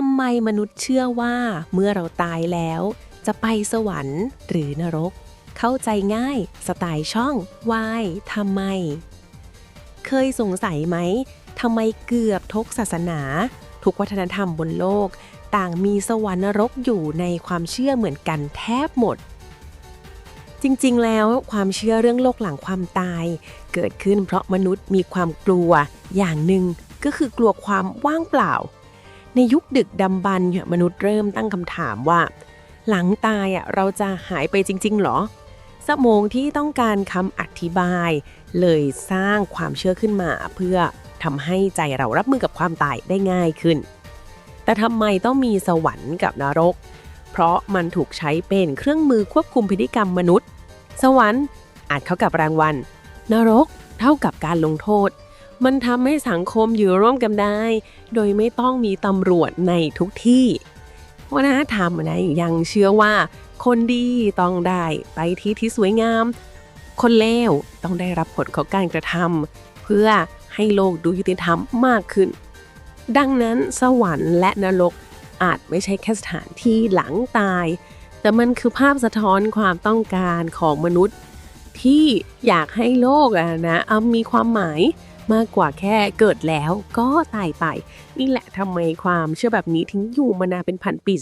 ทำไมมนุษย์เชื่อว่าเมื่อเราตายแล้ว จะไปสวรรค์หรือนรก เข้าใจง่ายสไตล์ช่องวายทำไม เคยสงสัยไหมทำไมเกือบทุกศาสนา ทุกวัฒนธรรมบนโลก ต่างมีสวรรค์นรกอยู่ในความเชื่อเหมือนกันแทบหมด จริงๆ แล้วความเชื่อเรื่องโลกหลังความตาย เกิดขึ้นเพราะมนุษย์มีความกลัวอย่างหนึ่งก็คือกลัวความว่างเปล่า ในยุคดึกดำบรรพ์มนุษย์เริ่มตั้งคำถามว่า หลังตายอะเราจะหายไปจริง ๆ หรอ สมองที่ต้องการคำอธิบาย เลยสร้างความเชื่อขึ้นมาเพื่อทำให้ใจเรารับมือกับความตายได้ง่ายขึ้น แต่ทำไมต้องมีสวรรค์กับนรก เพราะมันถูกใช้เป็นเครื่องมือควบคุมพฤติกรรมมนุษย์ สวรรค์อาจเข้ากับรางวัล นรกเท่ากับการลงโทษ มันทำให้สังคมอยู่ร่วมกันได้ โดยไม่ต้องมีตำรวจในทุกที่วัฒนธรรมนะยังเชื่อว่า คนดีต้องได้ไปที่ที่สวยงาม คนเลวต้องได้รับผลของการกระทำเพื่อให้โลกดูยุติธรรมมากขึ้น ดังนั้นสวรรค์และนรกอาจไม่ใช่แค่สถานที่หลังตาย แต่มันคือภาพสะท้อนความต้องการของมนุษย์ ที่อยากให้โลกอะนะมีความหมาย มากกว่าแค่เกิดแล้วก็ตายไป นี่แหละทำไมความเชื่อแบบนี้ถึงอยู่มานานเป็นพันปี